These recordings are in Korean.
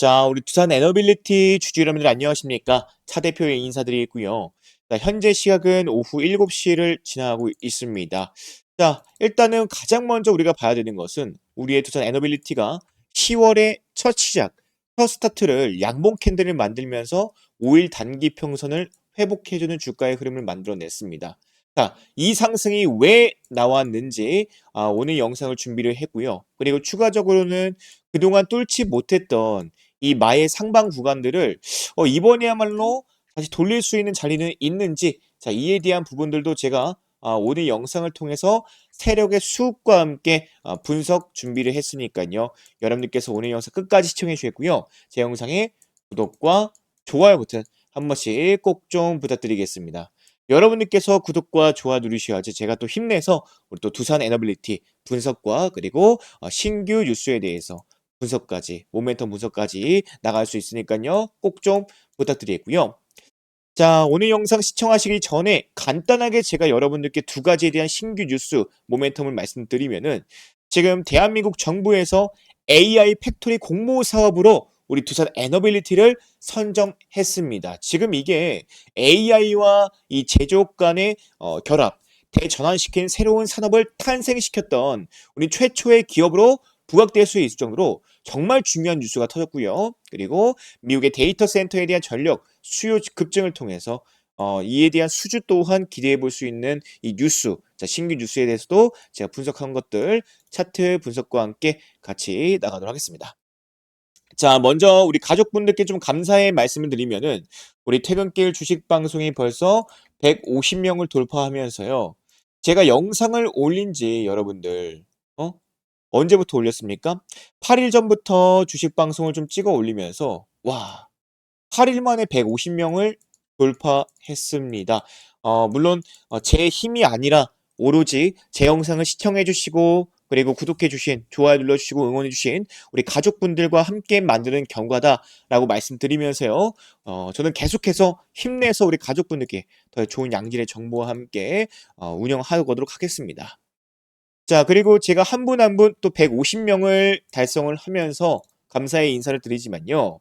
자, 우리 두산 에너빌리티 주주 여러분들 안녕하십니까? 차 대표의 인사드리고요. 자, 현재 시각은 오후 7시를 지나가고 있습니다. 자, 일단은 가장 먼저 우리가 봐야 되는 것은 우리의 두산 에너빌리티가 10월의 첫 시작, 첫 스타트를 양봉 캔들을 만들면서 5일 단기 평선을 회복해주는 주가의 흐름을 만들어냈습니다. 자, 이 상승이 왜 나왔는지 아, 오늘 영상을 준비를 했고요. 그리고 추가적으로는 그동안 뚫지 못했던 이 마의 상방 구간들을 어, 이번에야말로 다시 돌릴 수 있는 자리는 있는지 자 이에 대한 부분들도 제가 아, 오늘 영상을 통해서 세력의 수급과 함께 아, 분석 준비를 했으니까요. 여러분들께서 오늘 영상 끝까지 시청해 주셨고요. 제 영상에 구독과 좋아요 버튼 한 번씩 꼭 좀 부탁드리겠습니다. 여러분들께서 구독과 좋아요 누르셔야지 제가 또 힘내서 우리 또 두산 에너빌리티 분석과 그리고 어, 신규 뉴스에 대해서 분석까지 모멘텀 분석까지 나갈 수 있으니까요. 꼭 좀 부탁드리겠고요. 자, 오늘 영상 시청하시기 전에 간단하게 제가 여러분들께 두 가지에 대한 신규 뉴스 모멘텀을 말씀드리면은 지금 대한민국 정부에서 AI 팩토리 공모 사업으로 우리 두산 에너빌리티를 선정했습니다. 지금 이게 AI와 이 제조업 간의 어, 결합, 대전환시킨 새로운 산업을 탄생시켰던 우리 최초의 기업으로 부각될 수 있을 정도로 정말 중요한 뉴스가 터졌고요. 그리고 미국의 데이터 센터에 대한 전력 수요 급증을 통해서 어, 이에 대한 수주 또한 기대해 볼 수 있는 이 뉴스, 자, 신규 뉴스에 대해서도 제가 분석한 것들 차트 분석과 함께 같이 나가도록 하겠습니다. 자, 먼저 우리 가족분들께 좀 감사의 말씀을 드리면은 우리 퇴근길 주식 방송이 벌써 150명을 돌파하면서요. 제가 영상을 올린 지 여러분들 어? 언제부터 올렸습니까? 8일 전부터 주식 방송을 좀 찍어 올리면서 와, 8일 만에 150명을 돌파했습니다. 어, 물론 어, 제 힘이 아니라 오로지 제 영상을 시청해 주시고 그리고 구독해 주신 좋아요 눌러 주시고 응원해 주신 우리 가족분들과 함께 만드는 경과다라고 말씀드리면서요. 어, 저는 계속해서 힘내서 우리 가족분들께 더 좋은 양질의 정보와 함께 어, 운영하도록 하겠습니다. 자, 그리고 제가 한 분 한 분 또 150명을 달성을 하면서 감사의 인사를 드리지만요.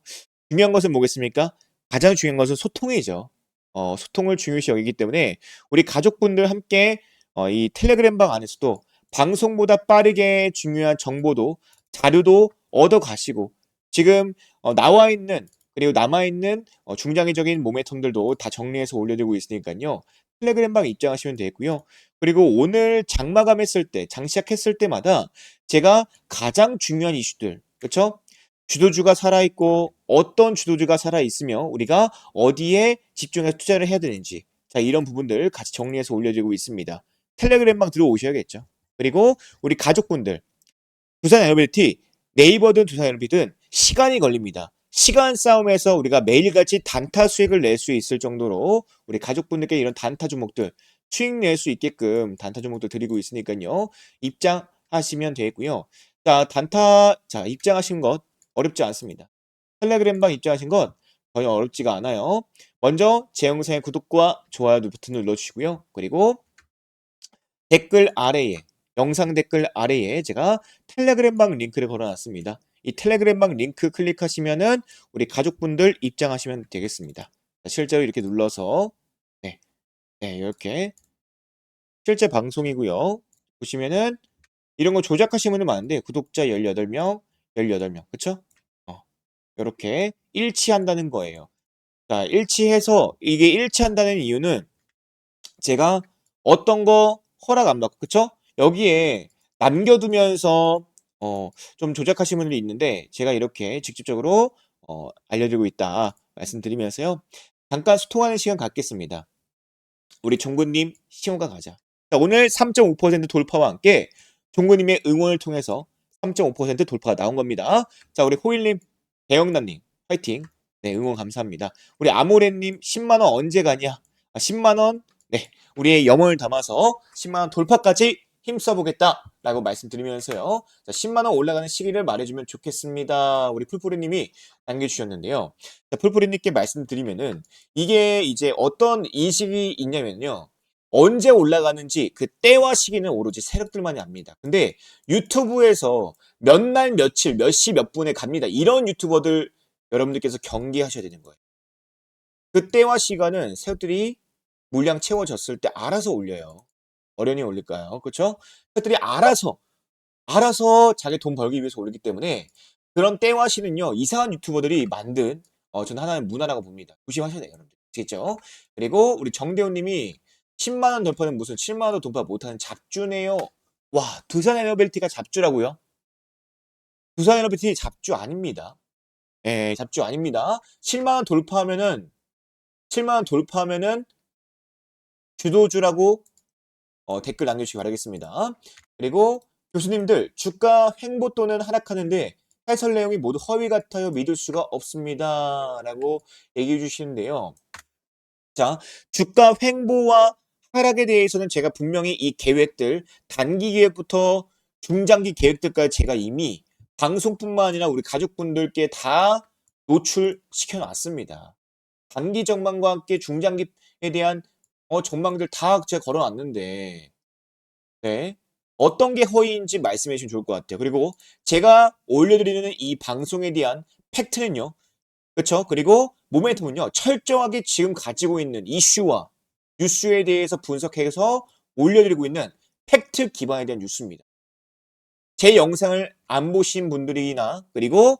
중요한 것은 뭐겠습니까? 가장 중요한 것은 소통이죠. 어, 소통을 중요시 여기기 때문에 우리 가족분들 함께 어, 이 텔레그램 방 안에서도 방송보다 빠르게 중요한 정보도 자료도 얻어 가시고 지금 어, 나와 있는 그리고 남아 있는 어, 중장기적인 모멘텀들도 다 정리해서 올려드리고 있으니까요. 텔레그램 방 입장하시면 되고요. 그리고 오늘 장 마감했을 때, 장 시작했을 때마다 제가 가장 중요한 이슈들, 그렇죠? 주도주가 살아있고 어떤 주도주가 살아있으며 우리가 어디에 집중해서 투자를 해야 되는지 자 이런 부분들 같이 정리해서 올려드리고 있습니다. 텔레그램방 들어오셔야겠죠. 그리고 우리 가족분들 두산 에너빌티 네이버든 두산 에너빌티든 시간이 걸립니다. 시간 싸움에서 우리가 매일같이 단타 수익을 낼 수 있을 정도로 우리 가족분들께 이런 단타 종목들 수익 낼 수 있게끔 단타 종목들 드리고 있으니까요. 입장하시면 되고요. 자, 단타 자, 입장하신 것 어렵지 않습니다. 텔레그램방 입장하신 것 전혀 어렵지가 않아요. 먼저 제 영상의 구독과 좋아요 버튼 눌러주시고요. 그리고 댓글 아래에 영상 댓글 아래에 제가 텔레그램방 링크를 걸어놨습니다. 이 텔레그램방 링크 클릭하시면은 우리 가족분들 입장하시면 되겠습니다. 실제로 이렇게 눌러서 네, 네 이렇게 실제 방송이고요. 보시면은 이런 거 조작하시는 분들 많은데 구독자 18명, 18명 그쵸? 어, 이렇게 일치한다는 거예요. 자 일치해서 이게 일치한다는 이유는 제가 어떤 거 허락 안 받고 그쵸? 여기에 남겨두면서 어, 좀 조작하시는 분들이 있는데 제가 이렇게 직접적으로 어, 알려드리고 있다 말씀드리면서요. 잠깐 소통하는 시간 갖겠습니다. 우리 종구님 시험가 가자. 자, 오늘 3.5% 돌파와 함께 종구님의 응원을 통해서 3.5% 돌파가 나온 겁니다. 자, 우리 호일님, 대영남님 화이팅. 네, 응원 감사합니다. 우리 아모레님 10만원 언제 가냐? 아, 10만원, 네, 우리의 염원을 담아서 10만원 돌파까지 힘써보겠다 라고 말씀드리면서요. 자, 10만원 올라가는 시기를 말해주면 좋겠습니다. 우리 풀뿌리님이 남겨주셨는데요. 자, 풀뿌리님께 말씀드리면은 이게 이제 어떤 인식이 있냐면요. 언제 올라가는지 그 때와 시기는 오로지 세력들만이 압니다. 근데 유튜브에서 몇 날 며칠 몇 시 몇 분에 갑니다. 이런 유튜버들 여러분들께서 경계하셔야 되는 거예요. 그 때와 시간은 새우들이 물량 채워졌을 때 알아서 올려요. 어련히 올릴까요? 그쵸? 새우들이 알아서, 알아서 자기 돈 벌기 위해서 올리기 때문에 그런 때와 시는요, 이상한 유튜버들이 만든, 어, 저는 하나의 문화라고 봅니다. 조심하셔야 돼요, 여러분들. 아시겠죠? 그리고 우리 정대훈 님이 10만 원 돌파는 무슨 7만 원도 돌파 못하는 잡주네요. 와, 두산 에너벨티가 잡주라고요? 두산 에너벨티 잡주 아닙니다. 예, 잡주 아닙니다. 7만 원 돌파하면은, 7만 원 돌파하면은 주도주라고 어, 댓글 남겨주시기 바라겠습니다. 그리고 교수님들, 주가 횡보 또는 하락하는데 해설 내용이 모두 허위 같아요. 믿을 수가 없습니다. 라고 얘기해 주시는데요. 자, 주가 횡보와 하락에 대해서는 제가 분명히 이 계획들, 단기 계획부터 중장기 계획들까지 제가 이미 방송뿐만 아니라 우리 가족분들께 다 노출시켜 놨습니다. 단기 전망과 함께 중장기에 대한 어, 전망들 다 제가 걸어 놨는데, 네. 어떤 게 허위인지 말씀해 주시면 좋을 것 같아요. 그리고 제가 올려드리는 이 방송에 대한 팩트는요. 그쵸? 그리고 모멘텀은요. 철저하게 지금 가지고 있는 이슈와 뉴스에 대해서 분석해서 올려드리고 있는 팩트 기반에 대한 뉴스입니다. 제 영상을 안 보신 분들이나 그리고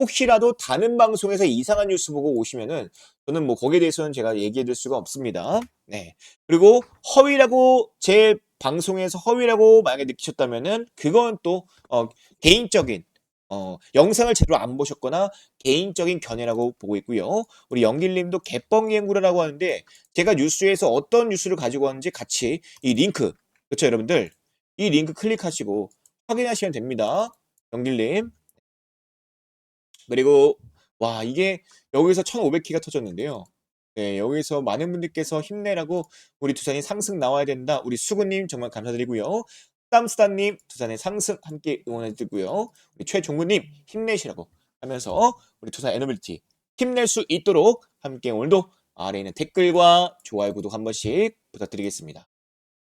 혹시라도 다른 방송에서 이상한 뉴스 보고 오시면은 저는 뭐 거기에 대해서는 제가 얘기해 드릴 수가 없습니다. 네. 그리고 허위라고 제 방송에서 허위라고 만약에 느끼셨다면은 그건 또 어, 개인적인 어, 영상을 제대로 안 보셨거나 개인적인 견해라고 보고 있고요. 우리 영길님도 개뻥이 행구라라고 하는데 제가 뉴스에서 어떤 뉴스를 가지고 왔는지 같이 이 링크 그렇죠 여러분들 이 링크 클릭하시고 확인하시면 됩니다. 영길님 그리고 와 이게 여기서 1500키가 터졌는데요. 네, 여기서 많은 분들께서 힘내라고 우리 두산이 상승 나와야 된다. 우리 수구님 정말 감사드리고요. 땀스타님 두산의 상승 함께 응원해 드리고요. 우리 최종구님 힘내시라고 하면서 우리 두산 에너빌티 힘낼 수 있도록 함께 오늘도 아래에 있는 댓글과 좋아요, 구독 한 번씩 부탁드리겠습니다.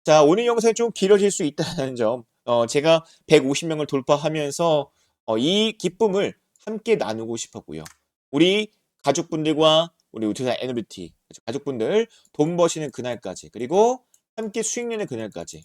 자, 오늘 영상이 좀 길어질 수 있다는 점, 어, 제가 150명을 돌파하면서 어, 이 기쁨을 함께 나누고 싶었고요. 우리 가족분들과 우리 두산 에너빌티 가족분들 돈 버시는 그날까지 그리고 함께 수익 내는 그날까지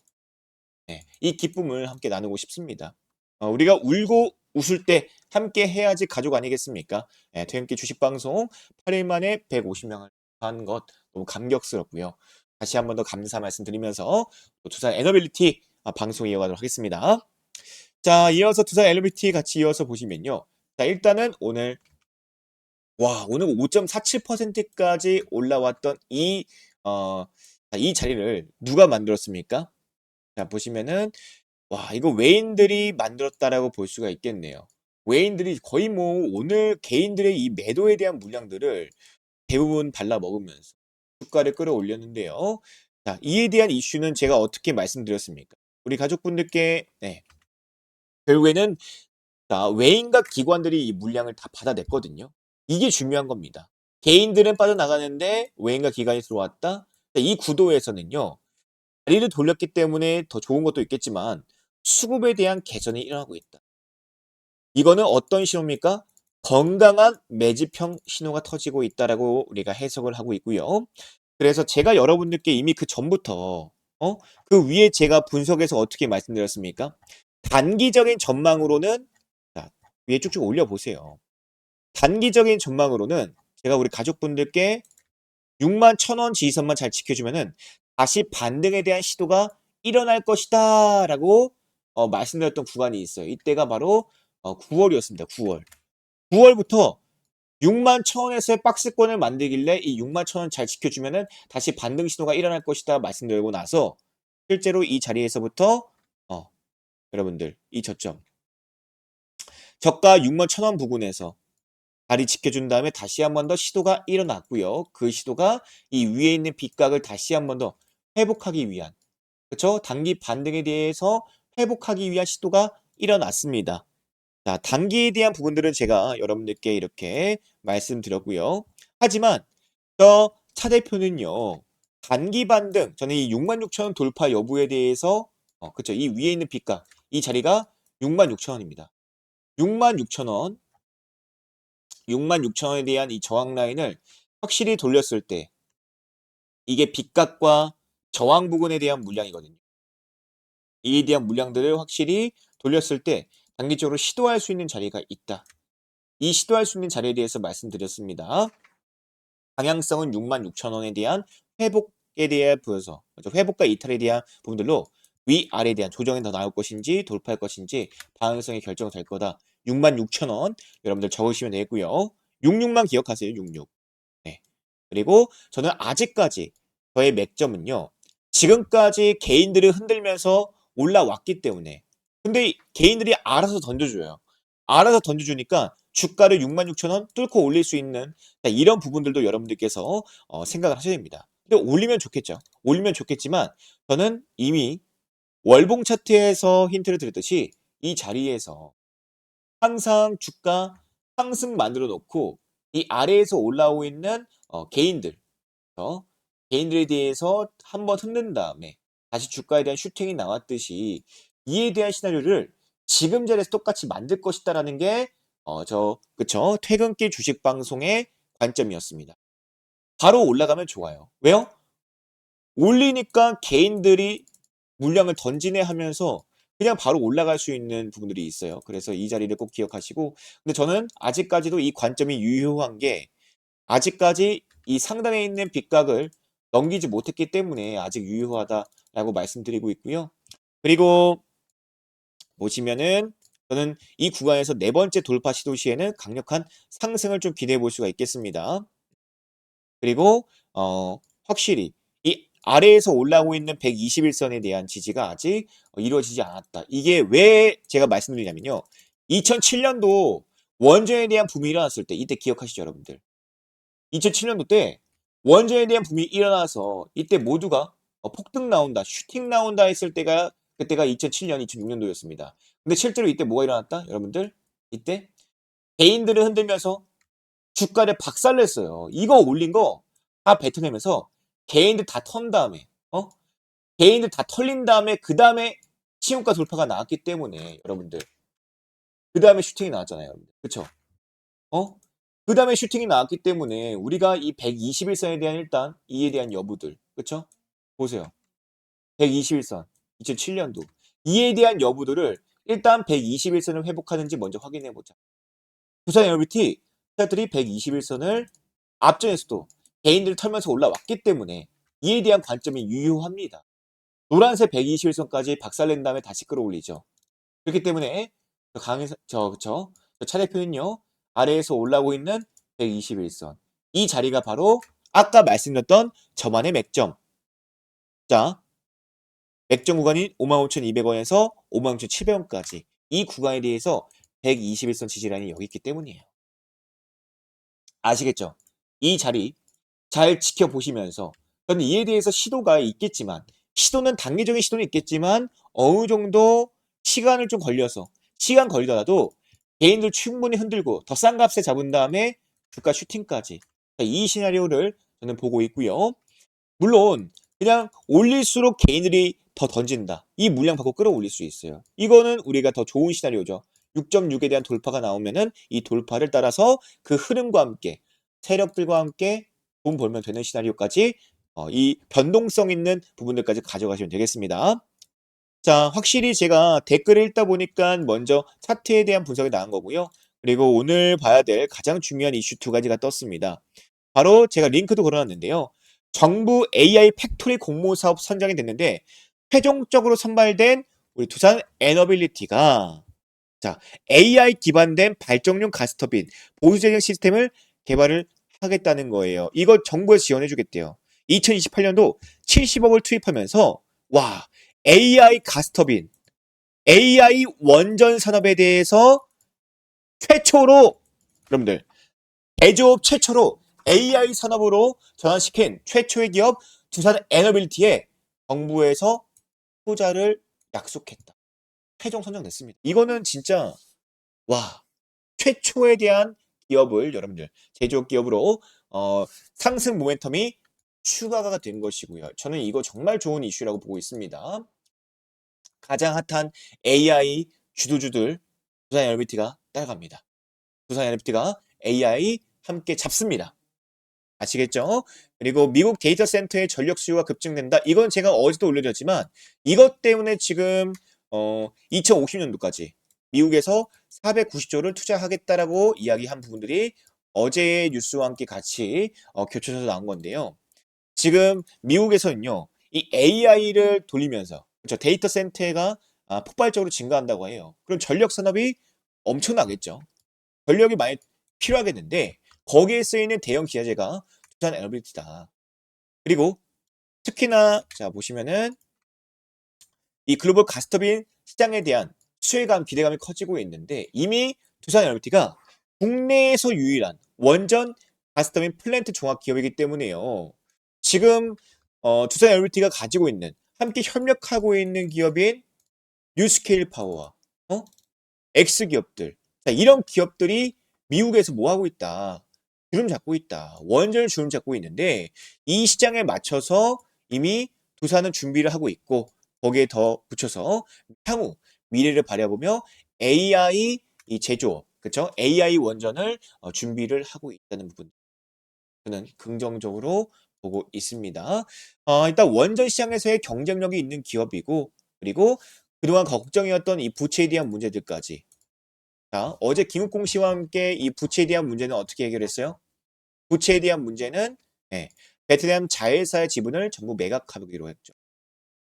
네, 이 기쁨을 함께 나누고 싶습니다. 어, 우리가 울고 웃을 때 함께 해야지 가족 아니겠습니까? 네, 퇴근길 주식방송 8일 만에 150명을 한 것 너무 감격스럽고요. 다시 한 번 더 감사 말씀드리면서 두산 에너빌리티 아, 방송 이어가도록 하겠습니다. 자, 이어서 두산 에너빌리티 같이 이어서 보시면요. 자, 일단은 오늘 와, 오늘 5.47%까지 올라왔던 이, 어, 이 자리를 누가 만들었습니까? 자, 보시면은, 와, 이거 외인들이 만들었다라고 볼 수가 있겠네요. 외인들이 거의 뭐 오늘 개인들의 이 매도에 대한 물량들을 대부분 발라 먹으면서 주가를 끌어올렸는데요. 자, 이에 대한 이슈는 제가 어떻게 말씀드렸습니까? 우리 가족분들께, 네. 결국에는, 자, 외인과 기관들이 이 물량을 다 받아냈거든요. 이게 중요한 겁니다. 개인들은 빠져나가는데 외인과 기관이 들어왔다. 이 구도에서는요. 다리를 돌렸기 때문에 더 좋은 것도 있겠지만 수급에 대한 개선이 일어나고 있다. 이거는 어떤 신호입니까? 건강한 매집형 신호가 터지고 있다라고 우리가 해석을 하고 있고요. 그래서 제가 여러분들께 이미 그 전부터 어? 그 위에 제가 분석해서 어떻게 말씀드렸습니까? 단기적인 전망으로는 자, 위에 쭉쭉 올려 보세요. 단기적인 전망으로는 제가 우리 가족분들께 6만 1천원 지지선만 잘 지켜주면은 다시 반등에 대한 시도가 일어날 것이다 라고 어, 말씀드렸던 구간이 있어요. 이때가 바로 어, 9월이었습니다. 9월. 9월부터 6만 1천원에서의 박스권을 만들길래 이 6만 1천원 잘 지켜주면은 다시 반등 시도가 일어날 것이다 말씀드리고 나서 실제로 이 자리에서부터 어, 여러분들 이 저점 저가 6만 1천원 부근에서 다리 지켜준 다음에 다시 한 번 더 시도가 일어났고요. 그 시도가 이 위에 있는 빗각을 다시 한 번 더 회복하기 위한 그렇죠? 단기 반등에 대해서 회복하기 위한 시도가 일어났습니다. 자, 단기에 대한 부분들은 제가 여러분들께 이렇게 말씀드렸고요. 하지만 저 차 대표는요. 단기 반등, 저는 이 66,000원 돌파 여부에 대해서 어, 그렇죠. 이 위에 있는 빗각, 이 자리가 66,000원입니다. 66,000원 66,000원에 대한 이 저항 라인을 확실히 돌렸을 때 이게 빗값과 저항 부근에 대한 물량이거든요. 이에 대한 물량들을 확실히 돌렸을 때 단기적으로 시도할 수 있는 자리가 있다. 이 시도할 수 있는 자리에 대해서 말씀드렸습니다. 방향성은 66,000원에 대한 회복에 대해 보여서 그렇죠? 회복과 이탈에 대한 부분들로 위아래에 대한 조정이 더 나올 것인지 돌파할 것인지 방향성이 결정될 거다. 66,000원 여러분들 적으시면 되고요. 66만 기억하세요. 66. 네. 그리고 저는 아직까지 저의 맥점은요. 지금까지 개인들을 흔들면서 올라왔기 때문에 근데 개인들이 알아서 던져줘요. 알아서 던져주니까 주가를 66,000원 뚫고 올릴 수 있는 이런 부분들도 여러분들께서 어, 생각을 하셔야 됩니다. 근데 올리면 좋겠죠. 올리면 좋겠지만 저는 이미 월봉 차트에서 힌트를 드렸듯이 이 자리에서 항상 주가 상승 만들어 놓고 이 아래에서 올라오고 있는 어, 개인들 어, 개인들에 대해서 한번 흔든 다음에 다시 주가에 대한 슈팅이 나왔듯이 이에 대한 시나리오를 지금 자리에서 똑같이 만들 것이다라는 게 어, 저 그쵸 퇴근길 주식 방송의 관점이었습니다. 바로 올라가면 좋아요. 왜요? 올리니까 개인들이 물량을 던지네 하면서 그냥 바로 올라갈 수 있는 부분들이 있어요. 그래서 이 자리를 꼭 기억하시고 근데 저는 아직까지도 이 관점이 유효한 게 아직까지 이 상단에 있는 빗각을 넘기지 못했기 때문에 아직 유효하다라고 말씀드리고 있고요. 그리고 보시면은 저는 이 구간에서 네 번째 돌파 시도 시에는 강력한 상승을 좀 기대해 볼 수가 있겠습니다. 그리고 어, 확실히 이 아래에서 올라오고 있는 121선에 대한 지지가 아직 이루어지지 않았다. 이게 왜 제가 말씀드리냐면요. 2007년도 원전에 대한 붐이 일어났을 때 이때 기억하시죠, 여러분들? 2007년도 때 원전에 대한 붐이 일어나서 이때 모두가 어, 폭등 나온다, 슈팅 나온다 했을 때가 그때가 2007년, 2006년도였습니다. 근데 실제로 이때 뭐가 일어났다? 여러분들? 이때 개인들을 흔들면서 주가를 박살냈어요. 이거 올린 거 다 뱉어내면서 개인들 다 턴 다음에 어? 개인들 다 털린 다음에 그 다음에 시용가 돌파가 나왔기 때문에 여러분들 그 다음에 슈팅이 나왔잖아요. 여러분들. 그쵸? 어? 그 다음에 슈팅이 나왔기 때문에 우리가 이 121선에 대한 일단 이에 대한 여부들 그쵸? 보세요. 121선 2007년도 이에 대한 여부들을 일단 121선을 회복하는지 먼저 확인해 보자. 부산 LBT 차들이 121선을 앞전에서도 개인들을 털면서 올라왔기 때문에 이에 대한 관점이 유효합니다. 노란색 121선까지 박살낸 다음에 다시 끌어올리죠. 그렇기 때문에 강의 저 그쵸 저 차례표는요 아래에서 올라오고 있는 121선 이 자리가 바로 아까 말씀드렸던 저만의 맥점 자 맥점 구간인 55,200원에서 55,700원까지 이 구간에 대해서 121선 지지라인이 여기 있기 때문이에요. 아시겠죠? 이 자리 잘 지켜보시면서 저는 이에 대해서 시도가 있겠지만 시도는 단기적인 시도는 있겠지만 어느 정도 시간을 좀 걸려서 시간 걸리더라도 개인들 충분히 흔들고 더 싼 값에 잡은 다음에 주가 슈팅까지 이 시나리오를 저는 보고 있고요. 물론 그냥 올릴수록 개인들이 더 던진다. 이 물량 받고 끌어올릴 수 있어요. 이거는 우리가 더 좋은 시나리오죠. 6.6에 대한 돌파가 나오면은 이 돌파를 따라서 그 흐름과 함께 세력들과 함께 돈 벌면 되는 시나리오까지 어, 이 변동성 있는 부분들까지 가져가시면 되겠습니다. 자, 확실히 제가 댓글을 읽다 보니까 먼저 차트에 대한 분석이 나온 거고요. 그리고 오늘 봐야 될 가장 중요한 이슈 두 가지가 떴습니다. 바로 제가 링크도 걸어놨는데요. 정부 AI 팩토리 공모 사업 선정이 됐는데 최종적으로 선발된 우리 두산 에너빌리티가 자 AI 기반된 발정용 가스터빈 보수 제형 시스템을 개발을 하겠다는 거예요. 이거 정부에서 지원해 주겠대요. 2028년도 70억을 투입하면서 와 AI 가스터빈 AI 원전 산업에 대해서 최초로 여러분들 제조업 최초로 AI 산업으로 전환시킨 최초의 기업 두산 에너빌티에 정부에서 투자를 약속했다. 최종 선정됐습니다. 이거는 진짜 와 최초에 대한 기업을 여러분들 제조업 기업으로 어, 상승 모멘텀이 추가가 된 것이고요. 저는 이거 정말 좋은 이슈라고 보고 있습니다. 가장 핫한 AI 주도주들 두산 LBT가 따라갑니다. 두산 LBT가 AI 함께 잡습니다. 아시겠죠? 그리고 미국 데이터 센터의 전력 수요가 급증된다. 이건 제가 어제도 올려드렸지만 이것 때문에 지금 어 2050년도까지 미국에서 490조를 투자하겠다라고 이야기한 부분들이 어제의 뉴스와 함께 같이 어, 교차해서 나온 건데요. 지금 미국에서는요, 이 AI를 돌리면서 그렇죠 데이터 센터가 아, 폭발적으로 증가한다고 해요. 그럼 전력 산업이 엄청나겠죠. 전력이 많이 필요하겠는데 거기에 쓰이는 대형 기자재가 두산 에너빌리티다. 그리고 특히나 자 보시면은 이 글로벌 가스터빈 시장에 대한 수혜감 기대감이 커지고 있는데 이미 두산 에너빌리티가 국내에서 유일한 원전 가스터빈 플랜트 종합 기업이기 때문에요. 지금 어, 두산 에너빌리티가 가지고 있는 함께 협력하고 있는 기업인 뉴스케일 파워와 어? X 기업들 자, 이런 기업들이 미국에서 뭐 하고 있다? 주름 잡고 있다. 원전을 주름 잡고 있는데 이 시장에 맞춰서 이미 두산은 준비를 하고 있고 거기에 더 붙여서 향후 미래를 바라보며 AI 이 제조업, 그렇죠? AI 원전을 어, 준비를 하고 있다는 부분 저는 긍정적으로 보고 있습니다. 어, 일단 원전 시장에서의 경쟁력이 있는 기업이고 그리고 그동안 걱정이었던 이 부채에 대한 문제들까지 자, 어제 김욱공 씨와 함께 이 부채에 대한 문제는 어떻게 해결했어요? 부채에 대한 문제는 네, 베트남 자회사의 지분을 전부 매각하기로 했죠.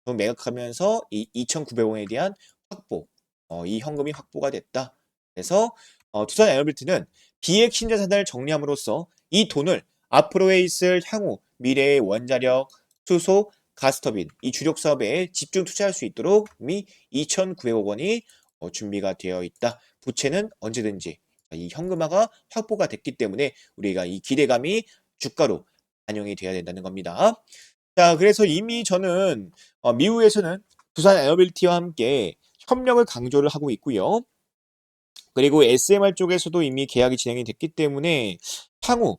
매각하면서 이 2,900원에 대한 확보, 어, 이 현금이 확보가 됐다. 그래서 어, 투산 에너빌트는 비핵 신자산을 정리함으로써 이 돈을 앞으로에 있을 향후 미래의 원자력, 수소, 가스터빈 이 주력 사업에 집중 투자할 수 있도록 이미 2,900억 원이 어, 준비가 되어 있다. 부채는 언제든지 이 현금화가 확보가 됐기 때문에 우리가 이 기대감이 주가로 반영이 돼야 된다는 겁니다. 자, 그래서 이미 저는 어, 미국에서는 두산 에너빌티와 함께 협력을 강조를 하고 있고요. 그리고 SMR 쪽에서도 이미 계약이 진행이 됐기 때문에 향후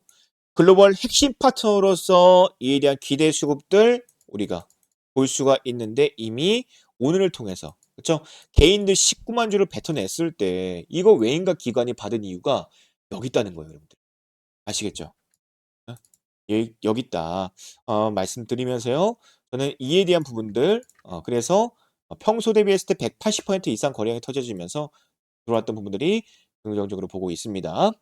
글로벌 핵심 파트너로서 이에 대한 기대 수급들 우리가 볼 수가 있는데 이미 오늘을 통해서 그렇죠? 개인들 19만 주를 뱉어냈을 때 이거 외인과 기관이 받은 이유가 여기 있다는 거예요, 여러분들. 아시겠죠? 어? 여기, 여기 있다. 어, 말씀드리면서요. 저는 이에 대한 부분들 어, 그래서 평소 대비했을 때 180% 이상 거래량이 터져지면서 들어왔던 부분들이 긍정적으로 보고 있습니다.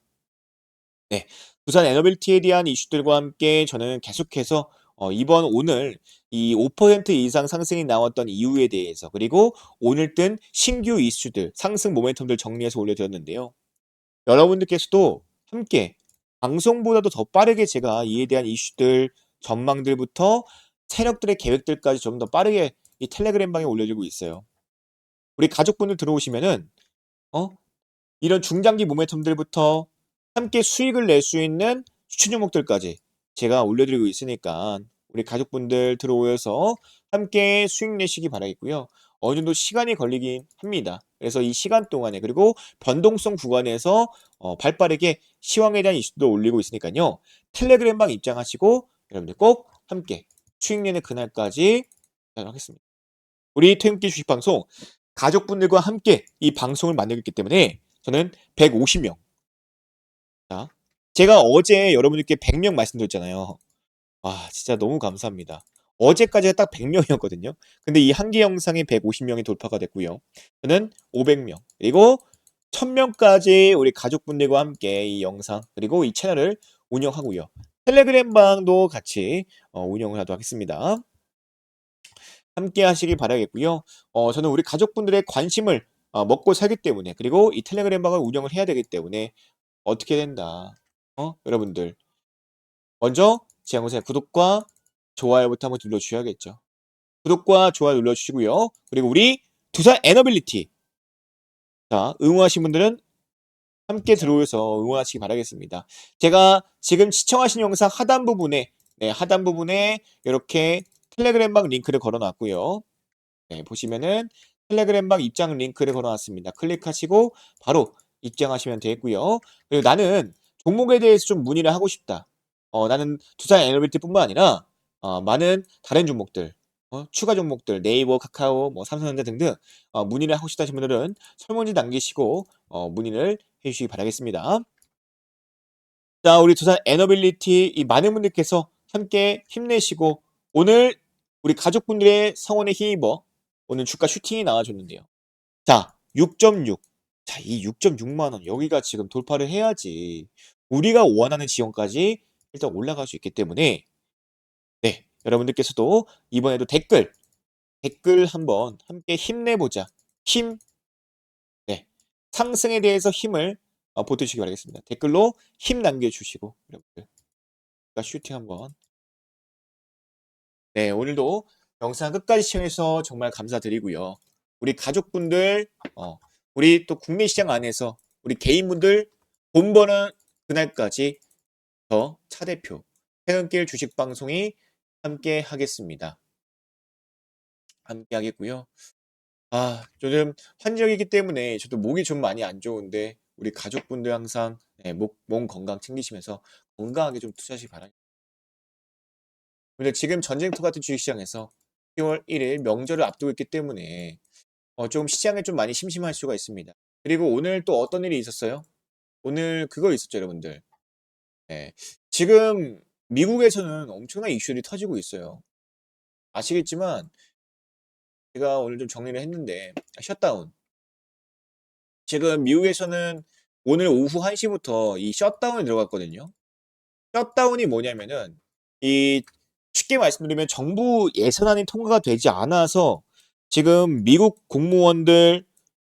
네, 부산 에너빌티에 대한 이슈들과 함께 저는 계속해서 어, 이번 오늘 이 5% 이상 상승이 나왔던 이유에 대해서 그리고 오늘 뜬 신규 이슈들 상승 모멘텀들 정리해서 올려드렸는데요. 여러분들께서도 함께 방송보다도 더 빠르게 제가 이에 대한 이슈들 전망들부터 세력들의 계획들까지 좀 더 빠르게 이 텔레그램 방에 올려주고 있어요. 우리 가족분들 들어오시면은 어 이런 중장기 모멘텀들부터 함께 수익을 낼 수 있는 추천 종목들까지 제가 올려드리고 있으니까 우리 가족분들 들어오셔서 함께 수익 내시기 바라겠고요. 어느 정도 시간이 걸리긴 합니다. 그래서 이 시간 동안에 그리고 변동성 구간에서 어, 발빠르게 시황에 대한 이슈도 올리고 있으니까요. 텔레그램방 입장하시고 여러분들 꼭 함께 수익 내는 그날까지 하겠습니다. 우리 퇴근길 주식 방송 가족분들과 함께 이 방송을 만들고 있기 때문에 저는 150명 자, 제가 어제 여러분들께 100명 말씀드렸잖아요. 아, 진짜 너무 감사합니다. 어제까지가 딱 100명이었거든요. 근데 이 한 개 영상이 150명이 돌파가 됐고요. 저는 500명, 그리고 1000명까지 우리 가족분들과 함께 이 영상, 그리고 이 채널을 운영하고요. 텔레그램 방도 같이 어, 운영을 하도록 하겠습니다. 함께 하시길 바라겠고요. 어, 저는 우리 가족분들의 관심을 어, 먹고 살기 때문에 그리고 이 텔레그램 방을 운영을 해야 되기 때문에 어떻게 된다. 어? 여러분들. 먼저 제 영상의 구독과 좋아요부터 한번 눌러주셔야겠죠. 구독과 좋아요 눌러주시고요. 그리고 우리 두산 에너빌리티. 자, 응원하신 분들은 함께 들어오셔서 응원하시기 바라겠습니다. 제가 지금 시청하신 영상 하단 부분에, 네, 하단 부분에 이렇게 텔레그램방 링크를 걸어놨고요. 네, 보시면은 텔레그램방 입장 링크를 걸어놨습니다. 클릭하시고 바로 입장하시면 되겠고요. 그리고 나는 종목에 대해서 좀 문의를 하고 싶다. 어, 나는 두산 에너빌티뿐만 아니라 어, 많은 다른 종목들, 어, 추가 종목들, 네이버, 카카오, 뭐 삼성전자 등등 어, 문의를 하고 싶다 하신 분들은 설문지 남기시고 어, 문의를 해주시기 바라겠습니다. 자, 우리 두산 에너빌리티 이 많은 분들께서 함께 힘내시고 오늘 우리 가족분들의 성원에 힘입어 오늘 주가 슈팅이 나와줬는데요. 자, 6.6. 자, 이 6.6만 원 여기가 지금 돌파를 해야지 우리가 원하는 지원까지 일단 올라갈 수 있기 때문에 네, 여러분들께서도 이번에도 댓글 댓글 한번 함께 힘내보자. 힘. 네. 상승에 대해서 힘을 어, 보태주시기 바라겠습니다. 댓글로 힘 남겨주시고 여러분들 슈팅 한번 네 오늘도 영상 끝까지 시청해서 정말 감사드리고요. 우리 가족분들 어, 우리 또 국내 시장 안에서 우리 개인분들 돈 버는 그날까지 저 차 대표 퇴근길 주식 방송이 함께 하겠습니다. 함께 하겠고요. 아, 요즘 환절기이기 때문에 저도 목이 좀 많이 안 좋은데 우리 가족분들 항상 네, 목, 몸 건강 챙기시면서 건강하게 좀 투자하시기 바랍니다. 근데 지금 전쟁터 같은 주식시장에서 10월 1일 명절을 앞두고 있기 때문에 어, 좀 시장에 좀 많이 심심할 수가 있습니다. 그리고 오늘 또 어떤 일이 있었어요? 오늘 그거 있었죠, 여러분들. 네, 지금 미국에서는 엄청난 이슈들이 터지고 있어요. 아시겠지만 제가 오늘 좀 정리를 했는데 셧다운. 지금 미국에서는 오늘 오후 1시부터 이 셧다운이 들어갔거든요. 셧다운이 뭐냐면은 이 쉽게 말씀드리면 정부 예산안이 통과가 되지 않아서 지금 미국 공무원들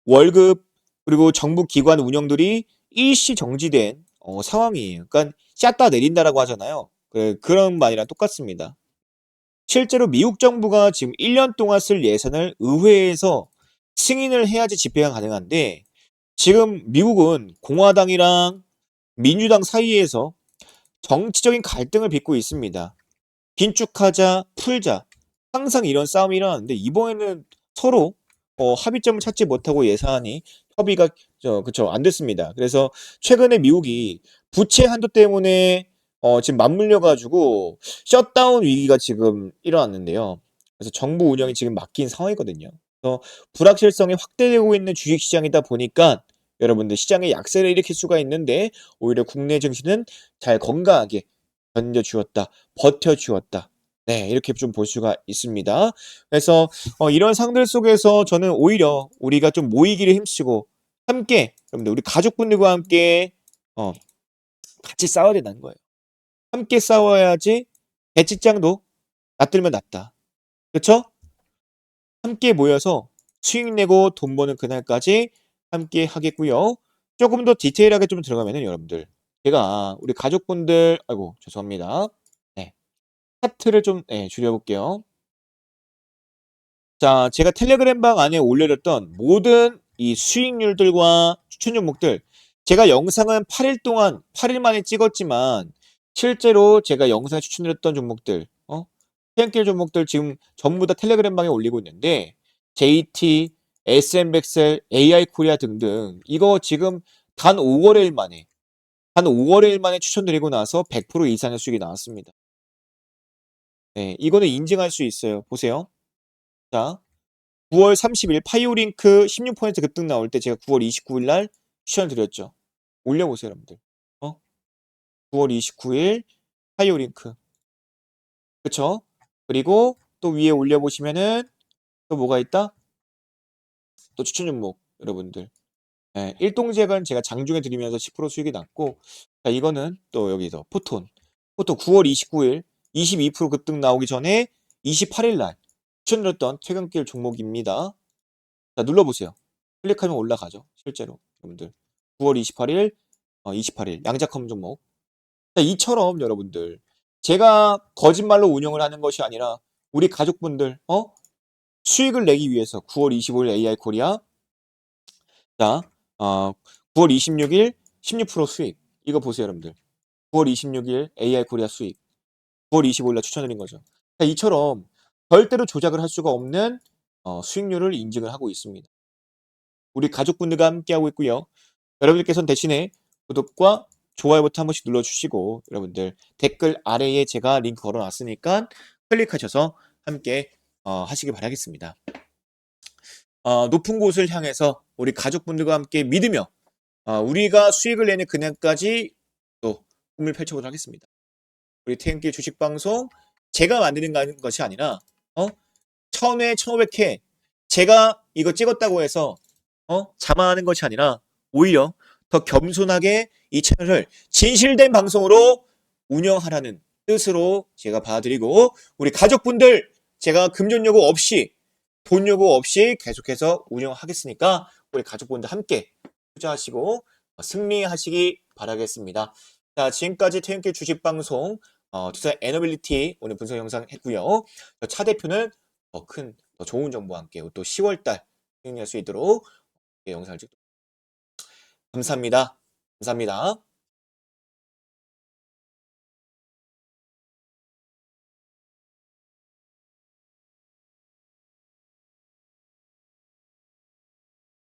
월급 그리고 정부 기관 운영들이 일시 정지된 어, 상황이에요. 그러니까 샷다 내린다라고 하잖아요. 그, 그런 말이랑 똑같습니다. 실제로 미국 정부가 지금 1년 동안 쓸 예산을 의회에서 승인을 해야지 집행이 가능한데 지금 미국은 공화당이랑 민주당 사이에서 정치적인 갈등을 빚고 있습니다. 긴축하자, 풀자. 항상 이런 싸움이 일어나는데 이번에는 서로 어, 합의점을 찾지 못하고 예산이 협의가 저, 그쵸 안 됐습니다. 그래서 최근에 미국이 부채 한도 때문에 어, 지금 맞물려 가지고 셧다운 위기가 지금 일어났는데요. 그래서 정부 운영이 지금 막힌 상황이거든요. 그래서 불확실성이 확대되고 있는 주식 시장이다 보니까 여러분들 시장에 약세를 일으킬 수가 있는데 오히려 국내 증시는 잘 건강하게 견뎌 주었다. 버텨 주었다. 네, 이렇게 좀 볼 수가 있습니다. 그래서 어, 이런 상들 속에서 저는 오히려 우리가 좀 모이기를 힘쓰고 함께 여러분들 우리 가족분들과 함께 어, 같이 싸워야 된다는 거예요. 함께 싸워야지 배치장도 낫들면 낫다. 그렇죠? 함께 모여서 수익 내고 돈 버는 그날까지 함께 하겠고요. 조금 더 디테일하게 좀 들어가면은 여러분들 제가 우리 가족분들 아이고 죄송합니다. 네. 차트를 좀 네, 줄여볼게요. 자, 제가 텔레그램 방 안에 올려렸던 모든 이 수익률들과 추천 종목들 제가 영상은 8일 동안 8일 만에 찍었지만 실제로 제가 영상에 추천드렸던 종목들 어? 태양길 종목들 지금 전부 다 텔레그램 방에 올리고 있는데 JT, SM백셀, AI 코리아 등등 이거 지금 단 5월일 만에 한 5월일 만에 추천드리고 나서 100% 이상의 수익이 나왔습니다. 네, 이거는 인증할 수 있어요. 보세요. 자, 9월 30일 파이오링크 16% 급등 나올 때 제가 9월 29일 날 추천드렸죠. 올려보세요, 여러분들. 어? 9월 29일 파이오링크. 그쵸? 그리고 또 위에 올려보시면은 또 뭐가 있다? 또 추천 종목, 여러분들. 예, 일동제건 제가 장중에 드리면서 10% 수익이 났고, 자, 이거는 또 여기서 포톤. 포톤 9월 29일 22% 급등 나오기 전에 28일 날 추천드렸던 퇴근길 종목입니다. 자, 눌러보세요. 클릭하면 올라가죠. 실제로. 여러분들. 9월 28일, 어, 28일. 양자컴 종목. 자, 이처럼 여러분들. 제가 거짓말로 운영을 하는 것이 아니라 우리 가족분들, 어? 수익을 내기 위해서 9월 25일 AI 코리아. 자, 어, 9월 26일 16% 수익. 이거 보세요, 여러분들. 9월 26일 AI 코리아 수익. 9월 25일 날 추천드린 거죠. 자, 이처럼 절대로 조작을 할 수가 없는 어, 수익률을 인증을 하고 있습니다. 우리 가족분들과 함께하고 있고요. 여러분들께서는 대신에 구독과 좋아요 버튼 한 번씩 눌러주시고 여러분들 댓글 아래에 제가 링크 걸어놨으니까 클릭하셔서 함께 어, 하시기 바라겠습니다. 어, 높은 곳을 향해서 우리 가족분들과 함께 믿으며 어, 우리가 수익을 내는 그날까지 또 꿈을 펼쳐보도록 하겠습니다. 우리 태행길 주식방송 제가 만드는 것이 아니라 어? 천회 천오백회 제가 이거 찍었다고 해서 어? 자만하는 것이 아니라 오히려 더 겸손하게 이 채널을 진실된 방송으로 운영하라는 뜻으로 제가 봐드리고 우리 가족분들 제가 금전 요구 없이 돈 요구 없이 계속해서 운영하겠으니까 우리 가족분들 함께 투자하시고 어, 승리하시기 바라겠습니다. 자, 지금까지 태연길 주식방송 어, 투자 에너빌리티 오늘 분석 영상 했고요. 차 대표는 더 큰, 더 좋은 정보와 함께 또 10월달 승리할 수 있도록 영상을 찍도록 감사합니다. 감사합니다.